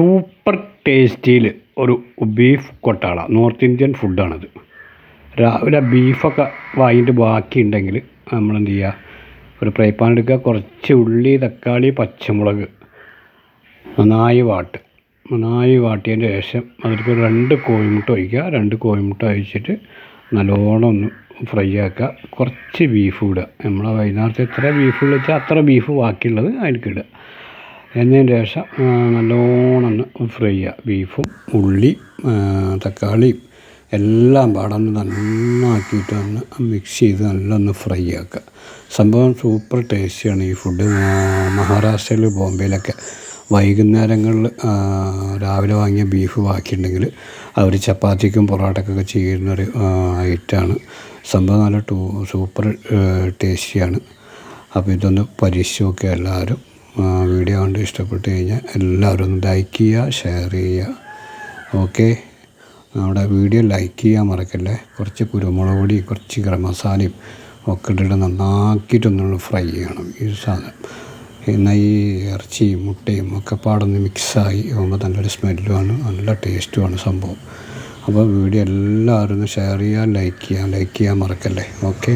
Super ടേസ്റ്റിയിൽ ഒരു beef കൊട്ടാള നോർത്ത് ഇന്ത്യൻ ഫുഡാണത്. രാവിലെ ബീഫൊക്കെ വാങ്ങിയിട്ട് ബാക്കിയുണ്ടെങ്കിൽ നമ്മളെന്ത് ചെയ്യുക? ഒരു ഫ്രൈ പാൻ എടുക്കുക കുറച്ച് ഉള്ളി തക്കാളി പച്ചമുളക് നന്നായി വാട്ട്. നന്നായി വാട്ടിയതിന് ശേഷം അതിലേക്ക് രണ്ട് കോഴിമുട്ട ഒഴിക്കുക. രണ്ട് കോഴിമുട്ട ഒഴിച്ചിട്ട് നല്ലോണം ഒന്ന് ഫ്രൈ ആക്കുക. കുറച്ച് ബീഫ് ഇടുക. നമ്മൾ വൈകുന്നേരത്തെ എത്ര ബീഫ് വെച്ചാൽ അത്ര ബീഫ് ബാക്കിയുള്ളത് അതിലേക്ക് ഇടുക. എന്നതിന് ശേഷം നല്ലോണം ഫ്രൈ ചെയ്യുക. ബീഫും ഉള്ളി തക്കാളിയും എല്ലാം പാടൊന്ന് നന്നാക്കിയിട്ട് ഒന്ന് മിക്സ് ചെയ്ത് നല്ലൊന്ന് ഫ്രൈ ആക്കുക. സംഭവം സൂപ്പർ ടേസ്റ്റിയാണ് ഈ ഫുഡ്. മഹാരാഷ്ട്രയിൽ ബോംബെയിലൊക്കെ വൈകുന്നേരങ്ങളിൽ രാവിലെ വാങ്ങിയ ബീഫ് ബാക്കിയുണ്ടെങ്കിൽ അവർ ചപ്പാത്തിക്കും പൊറോട്ടക്കൊക്കെ ചെയ്യുന്നൊരു ഐറ്റമാണ് സംഭവം നല്ല ടൂ സൂപ്പർ ടേസ്റ്റിയാണ്. അപ്പോൾ ഇതൊന്ന് പരീക്ഷിച്ച് നോക്കുക എല്ലാവരും വീഡിയോ കണ്ട് ഇഷ്ടപ്പെട്ട് കഴിഞ്ഞാൽ എല്ലാവരും ഒന്ന് ലൈക്ക് ചെയ്യുക ഷെയർ ചെയ്യുക. ഓക്കെ നമ്മുടെ വീഡിയോ ലൈക്ക് ചെയ്യാൻ മറക്കല്ലേ? കുറച്ച് കുരുമുളക് പൊടി കുറച്ച് ഗരം മസാലയും ഒക്കെ ഇട്ടിട്ട് നന്നാക്കിയിട്ടൊന്നുള്ള ഫ്രൈ ചെയ്യണം. ഈ സാധനം. എന്നാൽ ഈ ഇറച്ചിയും മുട്ടയും ഒക്കെ പാടൊന്ന് മിക്സായി ആകുമ്പോൾ നല്ലൊരു സ്മെല്ലുമാണ് നല്ല ടേസ്റ്റുമാണ് സംഭവം. അപ്പോൾ വീഡിയോ എല്ലാവരും ഷെയർ ചെയ്യുക ലൈക്ക് ചെയ്യുക ലൈക്ക് ചെയ്യാൻ മറക്കല്ലേ? ഓക്കെ